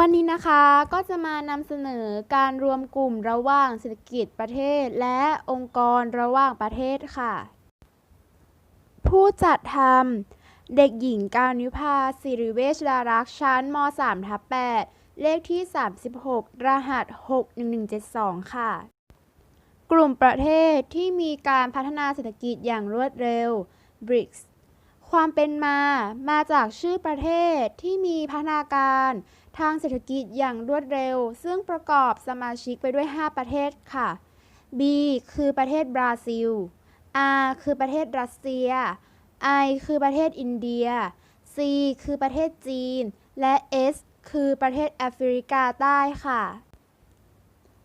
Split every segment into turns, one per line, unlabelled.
วันนี้นะคะก็จะมานำเสนอการรวมกลุ่มระหว่างเศรษฐกิจประเทศ และองค์กรระหว่างประเทศค่ะ ผู้จัดทำเด็กหญิงการนิพาสิริเวชดารักษ์ชั้นม 3 ทับ8เลขที่ 36 รหัส 61172 ค่ะ กลุ่มประเทศที่มีการพัฒนาเศรษฐกิจอย่างรวดเร็ว BRICS ความเป็นมามาจากชื่อประเทศที่มีพัฒนาการทางเศรษฐกิจอย่างรวดเร็ว ซึ่งประกอบสมาชิกไปด้วย 5 ประเทศค่ะ B คือประเทศบราซิล R คือประเทศรัสเซีย I คือประเทศอินเดีย C คือประเทศจีน และ S คือประเทศแอฟริกาใต้ค่ะ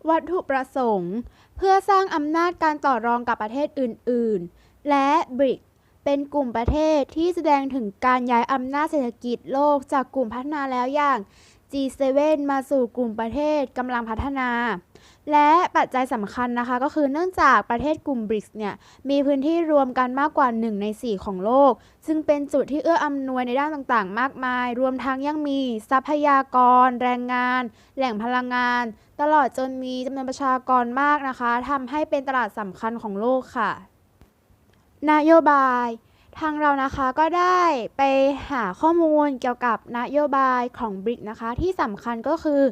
วัตถุประสงค์ เพื่อสร้างอำนาจการต่อรองกับประเทศอื่น ๆ และ BRIC เป็นกลุ่มประเทศที่แสดงถึงการย้ายอำนาจเศรษฐกิจโลกจากกลุ่มพัฒนาแล้วอย่าง G7 มาสู่กลุ่มประเทศกำลังพัฒนา และปัจจัยสำคัญนะคะก็คือเนื่องจากประเทศกลุ่ม BRICS เนี่ยมีพื้นที่รวมกันมากกว่า 1 ใน 4 ของโลก ซึ่งเป็นจุดที่เอื้ออำนวยในด้านต่างๆ มากมาย รวมทั้งยังมีทรัพยากร แรงงาน แหล่งพลังงาน ตลอดจนมีจำนวนประชากรมากนะคะทำให้เป็นตลาดสำคัญของโลกค่ะ นโยบาย ทางเรานะคะก็ได้ไปหาข้อมูลเกี่ยวกับนโยบายของบริกนะคะ ที่สำคัญก็คือ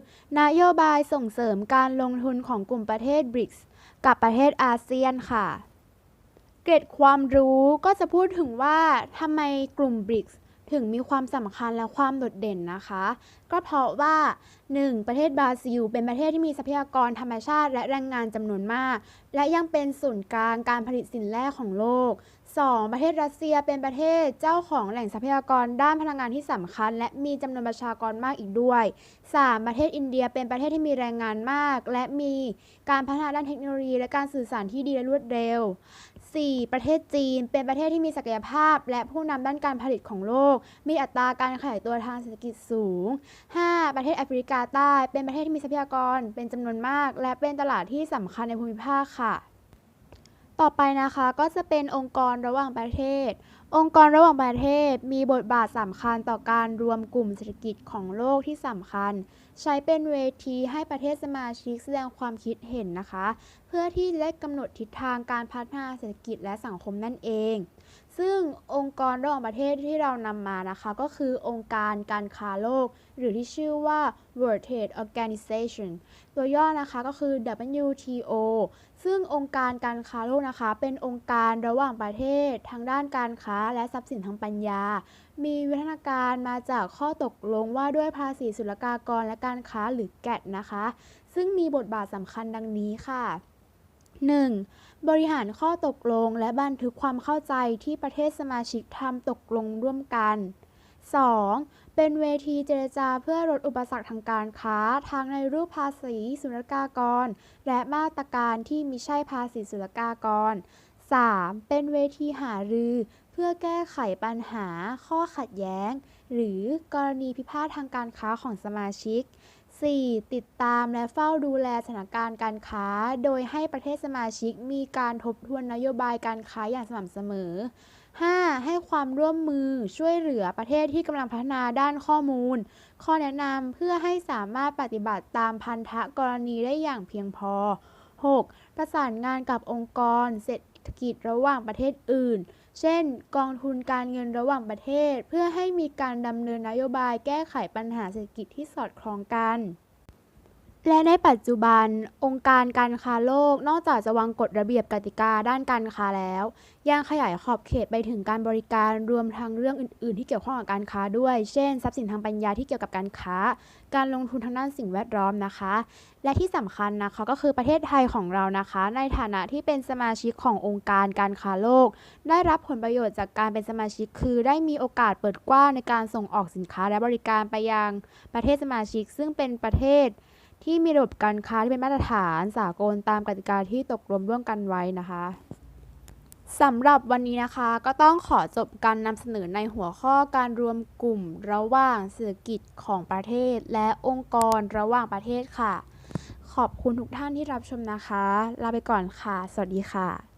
นโยบายส่งเสริมการลงทุนของกลุ่มประเทศบริกกับประเทศอาเซียนค่ะ เกร็ดความรู้ก็จะพูดถึงว่าทำไมกลุ่มบริก ถึงมีความสำคัญและความโดดเด่นนะคะ ก็เพราะว่า 1. ประเทศบราซิล เป็นประเทศที่มีทรัพยากรธรรมชาติ และแรงงานจำนวนมาก และยังเป็นศูนย์กลางการผลิตสินแร่ของโลก 2. ประเทศรัสเซียเป็นประเทศเจ้าของแหล่งทรัพยากรด้านพลังงานที่สำคัญ และมีจำนวนประชากรมากอีกด้วย 3. ประเทศอินเดียเป็นประเทศที่มีแรงงานมาก และมีการพัฒนาด้านเทคโนโลยี และการสื่อสารที่ดีและรวดเร็ว 4. ประเทศจีน เป็นประเทศที่มีศักยภาพ และผู้นำด้านการผลิตของโลก มีอัตราการขยายตัวทางเศรษฐกิจสูง 5. ประเทศแอฟริกาใต้ เป็นประเทศที่มีทรัพยากร เป็นจำนวนมาก และเป็นตลาดที่สำคัญในภูมิภาคค่ะ ต่อไปนะคะก็จะเป็นองค์กรระหว่างประเทศ องค์กรระหว่างประเทศมีบทบาทสำคัญต่อการรวมกลุ่มเศรษฐกิจของโลกที่สำคัญ ใช้เป็นเวทีให้ประเทศสมาชิกแสดงความคิดเห็นนะคะ เพื่อที่จะได้กำหนดทิศทางการพัฒนาเศรษฐกิจและสังคมนั่นเอง ซึ่งองค์กรระหว่างประเทศที่เรานำมานะคะ ก็คือองค์การการค้าโลก หรือที่ชื่อว่า World Trade Organization ตัวย่อนะคะก็คือ WTO ซึ่งองค์การการค้าโลกนะคะ เป็นองค์การระหว่างประเทศทางด้านการค้าและทรัพย์สินทางปัญญา มีวิวัฒนาการมาจากข้อตกลงว่าด้วยภาษีศุลกากรและการค้าหรือแกดนะคะ ซึ่งมีบทบาทสำคัญดังนี้ค่ะ 1. บริหารข้อตกลงและบันทึกความเข้าใจที่ประเทศสมาชิกทำตกลงร่วมกัน 2. เป็นเวทีเจรจาเพื่อลดอุปสรรคทางการค้าทั้งในรูปภาษีศุลกากร และมาตรการที่มิใช่ภาษีศุลกากร 3. เป็นเวทีหารือ พื่อแก้ไขปัญหา ข้อขัดแย้ง หรือกรณีพิพาททางการค้าของสมาชิก 4. ติดตามและเฝ้าดูแลสถานการณ์การค้า โดยให้ประเทศสมาชิกมีการทบทวนนโยบายการค้าอย่างสม่ำเสมอ 5. ให้ความร่วมมือช่วยเหลือประเทศที่กำลังพัฒนาด้านข้อมูล ข้อแนะนำเพื่อให้สามารถปฏิบัติตามพันธะกรณีได้อย่างเพียงพอ 6. ประสานงานกับองค์กรเศรษฐกิจระหว่างประเทศอื่น เช่น กองทุนการเงินระหว่างประเทศ เพื่อให้มีการดำเนินนโยบายแก้ไขปัญหาเศรษฐกิจที่สอดคล้องกัน และในปัจจุบัน องค์การการค้าโลกนอกจากจะวางกฎระเบียบกติกาด้านการค้าแล้ว ยังขยายขอบเขตไปถึงการบริการรวมทั้งเรื่องอื่น ๆ ที่เกี่ยวข้องกับการค้าด้วย เช่น ทรัพย์สินทางปัญญาที่เกี่ยวกับการค้า การลงทุนทางด้านสิ่งแวดล้อมนะคะ และที่สำคัญนะคะก็คือประเทศไทยของเรานะคะ ในฐานะที่เป็นสมาชิกขององค์การการค้าโลก ได้รับผลประโยชน์จากการเป็นสมาชิก คือ ได้มีโอกาสเปิดกว้างในการส่งออกสินค้าและบริการไปยังประเทศสมาชิก ซึ่งเป็นประเทศ ที่มีระบบการค้าที่เป็นมาตรฐานสากลตามกติกาที่ตกลงร่วมกันไว้นะคะสำหรับวันนี้นะคะก็ต้องขอจบการนำเสนอในหัวข้อการรวมกลุ่มระหว่างเศรษฐกิจของประเทศ และองค์กรระหว่างประเทศค่ะ ขอบคุณทุกท่านที่รับชมนะคะ ลาไปก่อนค่ะ สวัสดีค่ะ